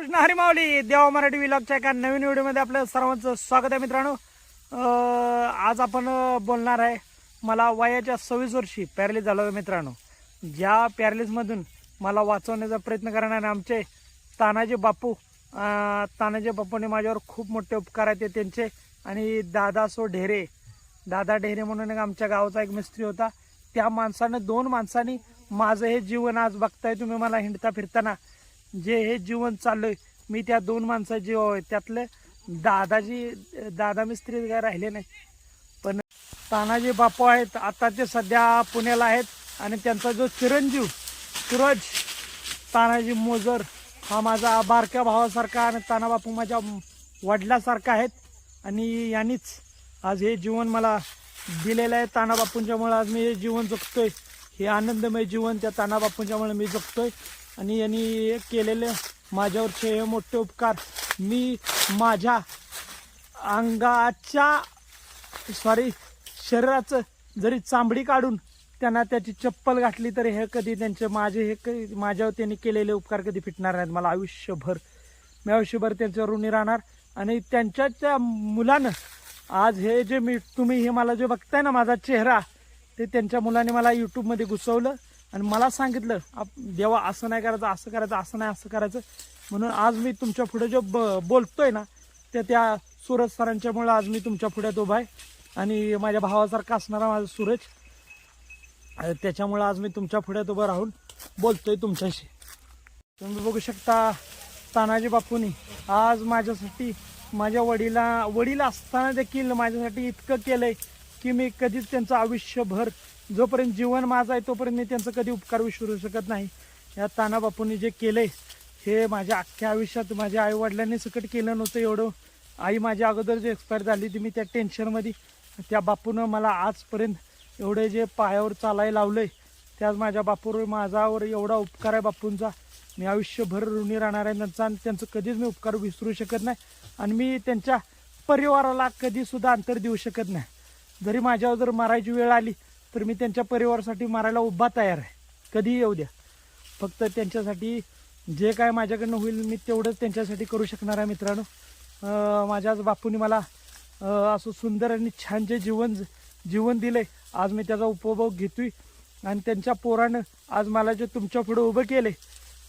रामकृष्ण हरिमावली देवा मराठी विलॉगच्या एका नवीन व्हिडिओमध्ये आपलं सर्वांचं स्वागत आहे मित्रांनो. आज आपण बोलणार आहे मला वयाच्या सव्वीस वर्षी पॅरलिस झालो आहे मित्रांनो. ज्या पॅरलिसमधून मला वाचवण्याचा प्रयत्न करणारे आमचे तानाजी बापू तानाजी बापूने माझ्यावर खूप मोठे उपकार आहेत त्यांचे आणि दादा सो ढेरे. दादा ढेरे म्हणून एक आमच्या गावाचा एक मिस्त्री होता. त्या माणसानं दोन माणसांनी माझं हे जीवन आज बघताय तुम्ही मला हिंडता फिरताना. जे हे जीवन चाललंय मी त्या दोन माणसं जीव आहे त्यातले दादाजी दादा मिस्त्री काय राहिले नाही. पण तानाजी बापू आहेत आता ते सध्या पुण्याला आहेत आणि त्यांचा जो चिरंजीव सूरज तानाजी मोजर हा माझा बारक्या भावासारखा आणि तानाबापू माझ्या वडिलासारखा आहेत. आणि यांनीच आज हे जीवन मला दिलेलं आहे. तानाबापूंच्यामुळे आज मी हे जीवन जगतोय. हे आनंदमय जीवन त्या तानाबापूंच्यामुळे मी जगतोय. आणि यांनी केलेले माझ्यावरचे हे मोठे उपकार. मी माझ्या अंगाच्या सॉरी शरीराचं जरी चांबडी काढून त्यांना त्याची चप्पल घातली तरी हे कधी त्यांचे माझे हे कधी माझ्यावर त्यांनी केलेले उपकार कधी फिटणार नाहीत मला आयुष्यभर. मी आयुष्यभर त्यांच्या ऋणी राहणार आणि त्यांच्या त्या मुलानं आज हे जे मी तुम्ही हे मला जे बघताय ना माझा चेहरा ते त्यांच्या मुलाने मला यूट्यूबमध्ये घुसवलं. आणि मला सांगितलं आप देवा असं नाही करायचं असं करायचं असं नाही असं करायचं. म्हणून आज मी तुमच्यापुढे जो ब बोलतोय ना ते त्या सूरज सरांच्यामुळं आज मी तुमच्या पुढ्यात उभा आहे. आणि माझ्या भावासारखा असणारा माझा सूरज त्याच्यामुळं आज मी तुमच्या पुढ्यात उभं राहून बोलतोय तुमच्याशी. तुम्ही बघू शकता तानाजी बापूंनी आज माझ्यासाठी माझ्या वडिला वडील असताना देखील माझ्यासाठी इतकं केलंय. की मी कधीच त्यांचं आयुष्यभर जोपर्यंत जीवन माझं आहे तोपर्यंत मी त्यांचं कधी उपकार विसरू शकत नाही. या ताना बापूंनी जे केलंय हे माझ्या अख्ख्या आयुष्यात माझ्या आई वडिलांनी सकट केलं नव्हतं एवढं. आई माझ्या अगोदर जे एक्सपायर झाली ती मी त्या टेन्शनमध्ये त्या बापूनं मला आजपर्यंत एवढे जे पायावर चालायला लावलंय त्याच माझ्या बापूवर माझावर एवढा उपकार आहे बापूंचा. मी आयुष्यभर ऋणी राहणार आहे त्यांचा आणि त्यांचं कधीच मी उपकार विसरू शकत नाही. आणि मी त्यांच्या परिवाराला कधीसुद्धा अंतर देऊ शकत नाही. जरी माझ्यावर जर मारायची वेळ आली तर मी त्यांच्या परिवारासाठी मारायला उभा तयार आहे. कधीही येऊ द्या. फक्त त्यांच्यासाठी जे काय माझ्याकडनं होईल मी तेवढंच त्यांच्यासाठी करू शकणार आहे मित्रांनो. माझ्या आज बापूने मला असं सुंदर आणि छान जे जीवन जीवन दिलंय आज मी त्याचा उपभोग घेतोय. आणि त्यांच्या पोरानं आज मला जे तुमच्यापुढे उभं केले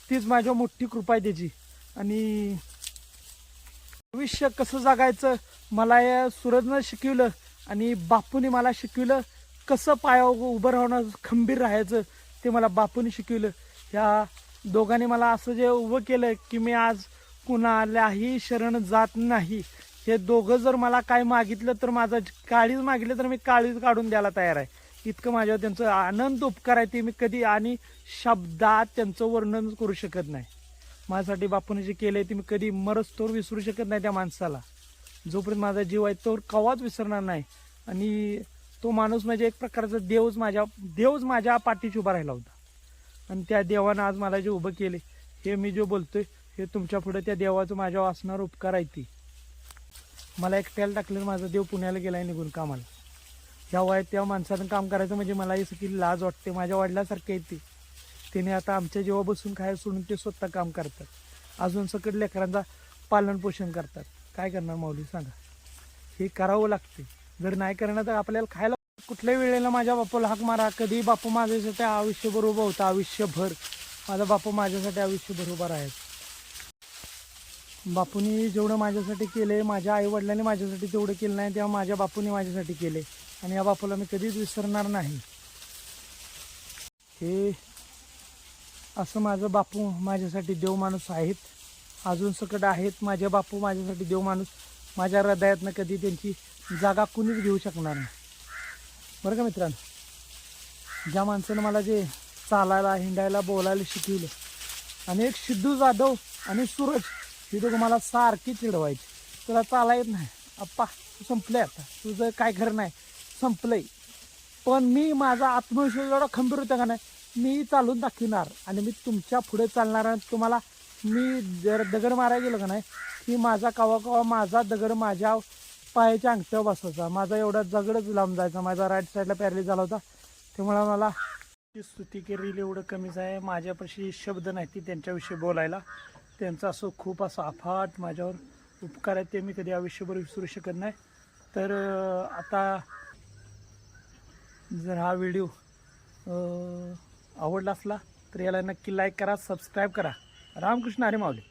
तीच माझ्या मोठी कृपा आहे त्याची. आणि भविष्य कसं जगायचं मला या सूरजनं शिकवलं आणि बापूने मला शिकवलं कसं पायावर उभं राहणं खंबीर राहायचं ते मला बापूने शिकवलं. ह्या दोघांनी मला असं जे उभं केलं की मी आज कुणालाही शरण जात नाही. हे दोघं जर मला काय मागितलं तर माझं काळीच मागितलं तर मी काळीच काढून द्यायला तयार आहे. इतकं माझ्यावर त्यांचं आनंद उपकार आहे ते मी कधी आणि शब्दात त्यांचं वर्णन करू शकत नाही. माझ्यासाठी बापूने जे केलं आहे ते मी कधी मरस्तोर विसरू शकत नाही त्या माणसाला. जोपर्यंत माझा जीव आहे तो कवाच विसरणार नाही. आणि तो माणूस म्हणजे एक प्रकारचा देवच माझ्या देवच माझ्या पाठीशी उभा राहिला होता. आणि त्या देवानं आज मला जे उभं केले हे मी जे बोलतोय हे तुमच्यापुढे त्या देवाचं माझ्यावर असणार उपकार आहे ती. मला एकट्याला टाकलं माझा देव पुण्याला गेलाय निघून कामाला. ह्या वयात त्या माणसानं काम करायचं म्हणजे मला ही सगळी लाज वाटते माझ्या वडिलासारखं येते ते. त्याने आता आमच्या जेव्हा बसून खायला सोडून ते स्वतः काम करतात. अजून सकट लेकरांचा पालनपोषण करतात. काय करणार माऊली सांगा. हे करावं लागते जर नाही करणार तर आपल्याला खायला कुठल्याही वेळेला माझ्या बापूला हाक मारा? कधी बापू माझ्यासाठी आयुष्यभर उभा होता आयुष्यभर. माझा बापू माझ्यासाठी आयुष्यभर उभा राहायचा. बापूनी जेवढं माझ्यासाठी केले माझ्या आई वडिलांनी माझ्यासाठी तेवढं केलं नाही तेव्हा माझ्या बापूने माझ्यासाठी केले आणि या बापूला मी कधीच विसरणार नाही. हे असं माझं बापू माझ्यासाठी देव माणूस आहेत. अजून सकट आहेत माझे बापू माझ्यासाठी देव माणूस. माझ्या हृदयातनं कधी त्यांची जागा कुणीच घेऊ शकणार नाही. बरं का मित्रांनो? ज्या माणसानं मला जे चालायला हिंडायला बोलायला शिकवलं आणि एक सिद्धू जाधव आणि सूरज ही दोघं मला सारखी चिडवायची. तुला चाला येत नाही. अप्पा तू संपलंय आता. तुझं काय खरं नाही. संपलंय. पण मी माझा आत्मविश्वास एवढा खंबीर होता का नाही मी चालून दाखविणार आणि मी तुमच्यापुढे चालणार आणि तुम्हाला मी जर दगड मारायला गेलो का नाही की माझा कवा कवा माझा दगड माझ्या पायाच्या अंगठ्यावर बसायचा. माझा एवढा दगडच लांब जायचा. माझा राईट साईडला पॅरली झाला होता. त्यामुळे मला ती स्तुती केलेली एवढं कमीच आहे. माझ्यापाशी शब्द नाही ती त्यांच्याविषयी बोलायला. त्यांचा असं खूप असं अफाट माझ्यावर उपकार आहे ते मी कधी आयुष्यभर विसरू शकत नाही. तर आता जर हा व्हिडिओ आवडला असला तर याला नक्की लाईक करा सबस्क्राईब करा. रामकृष्ण हरे माऊली.